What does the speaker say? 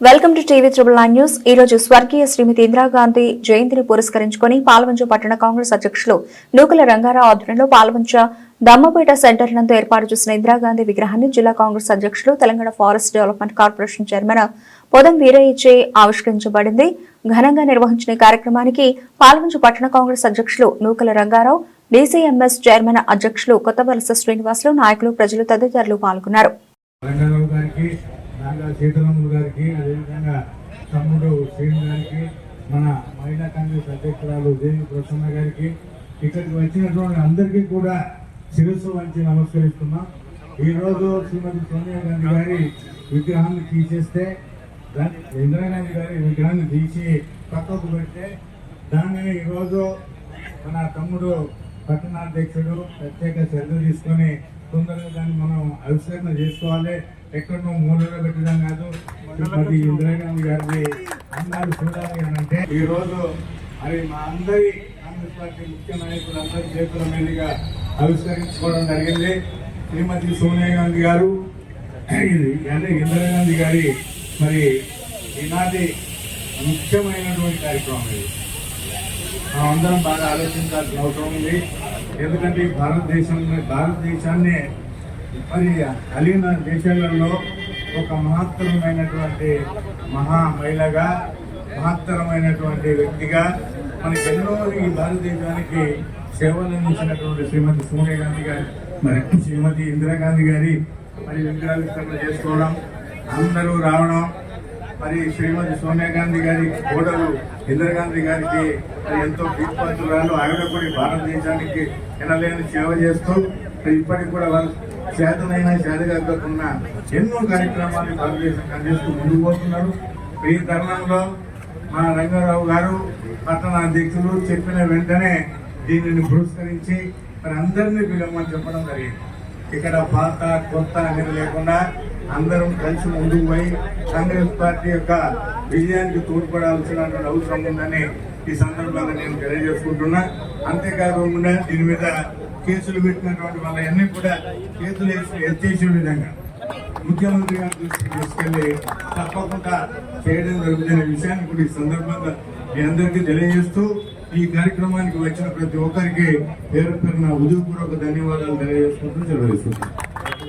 Welcome to TV triple nine news. ఈ రోజు స్వర్గీయ శ్రీమతి ఇందిరాగాంధీ జయంతిని పురస్కరించుకుని పాల్వంచ పట్టణ కాంగ్రెస్ అధ్యక్షులు నూకల రంగారావు ఆధ్వర్యంలో పాల్వంచ దమ్మపేట సెంటర్ నందు ఏర్పాటు చేసిన ఇందిరాగాంధీ విగ్రహాన్ని జిల్లా కాంగ్రెస్ అధ్యక్షులు Telangana forest development corporation chairman Podem వీరయ్యచే ఆవిష్కరించబడింది. ఘనంగా నిర్వహించిన కార్యక్రమానికి పాల్వంచ పట్టణ కాంగ్రెస్ అధ్యక్షులు నూకల రంగారావు డీసీఎంఎస్ చైర్మన్ అధ్యక్షులు కొత్తవలస శ్రీనివాసులు నాయకులు ప్రజలు తదితరులు పాల్గొన్నారు. రంగారావు సీతారాములు గారికి అదేవిధంగా తమ్ముడు శ్రీను గారికి మన మహిళా కాంగ్రెస్ అధ్యక్షురాలు దేవి ప్రసన్న గారికి ఇక్కడికి వచ్చినటువంటి అందరికీ కూడా శిరస్సు వంచి నమస్కరిస్తున్నాం. ఈరోజు శ్రీమతి సోనియా గాంధీ గారి విగ్రహాన్ని తీసేస్తే దాన్ని ఇందిరాగాంధీ గారి విగ్రహాన్ని తీసి పక్కకు పెడితే దానిని ఈరోజు మన తమ్ముడు పట్టణాధ్యక్షుడు ప్రత్యేక శ్రద్ధ తీసుకొని తొందరగా దాన్ని మనం ఆవిష్కరణ చేసుకోవాలి. ఎక్కడో మూలలో పెట్టడం కాదు శ్రీమతి ఇందిరాగాంధీ గారిని అందరూ చూడాలి అని అంటే ఈరోజు మరి మా అందరి కాంగ్రెస్ పార్టీ ముఖ్య నాయకులు అందరి చేతుల మీదుగా ఆవిష్కరించుకోవడం జరిగింది. శ్రీమతి సోనియా గాంధీ గారు ఇది అదే ఇందిరాగాంధీ గారి మరి ఈనాటి ముఖ్యమైనటువంటి కార్యక్రమం ఇది. మనం అందరం బాగా ఆలోచించాల్సిన అవసరం ఉంది. ఎందుకంటే భారతదేశంలో భారతదేశం భారతదేశాన్ని మరి అలీన దేశాలలో ఒక మహత్తరమైనటువంటి మహా మహిళగా మహత్తరమైనటువంటి వ్యక్తిగా మనకి ఎన్నో ఈ భారతదేశానికి సేవలు అందించినటువంటి శ్రీమతి సోనియా గాంధీ గారి మరి శ్రీమతి ఇందిరాగాంధీ గారి మరి విగ్రహావిష్కరణ చేసుకోవడం అందరూ రావడం మరి శ్రీమతి సోనియా గాంధీ గారి కోడలు ఇందిరాగాంధీ గారికి మరి ఎంతో కీర్తిపాత్రురాలు ఆవిడ కూడా భారతదేశానికి వినలేని సేవ చేస్తూ ఇప్పటికి కూడా వాళ్ళు చేతనైనా చేతగాకుండా ఎన్నో కార్యక్రమాలు భారతదేశం అందిస్తూ ముందుకు పోతున్నారు. ఈ తరుణంలో మా రంగారావు గారు పట్టణ అధ్యక్షులు చెప్పిన వెంటనే దీనిని పురస్కరించి మరి అందరినీ పిలవమని చెప్పడం జరిగింది. ఇక్కడ పాత కొత్త అనేది లేకుండా అందరం కలిసి ముందుకు పోయి కాంగ్రెస్ పార్టీ యొక్క విజయానికి తోడ్పడాల్సినటువంటి అవసరం ఉందని ఈ సందర్భంగా నేను తెలియజేసుకుంటున్నా. అంతేకాకుండా దీని మీద కేసులు పెట్టినటువంటి వాళ్ళన్నీ కూడా కేసులు ఎత్తేసే విధంగా ముఖ్యమంత్రి గారి దృష్టికి తీసుకెళ్ళి తప్పకుండా చేయడం జరుగుతున్న విషయాన్ని కూడా ఈ సందర్భంగా మీ అందరికీ తెలియజేస్తూ ఈ కార్యక్రమానికి వచ్చిన ప్రతి ఒక్కరికి పేరు పేరున ఉదయపూర్వక ధన్యవాదాలు తెలియజేసుకుంటూ తెలియజేస్తున్నాను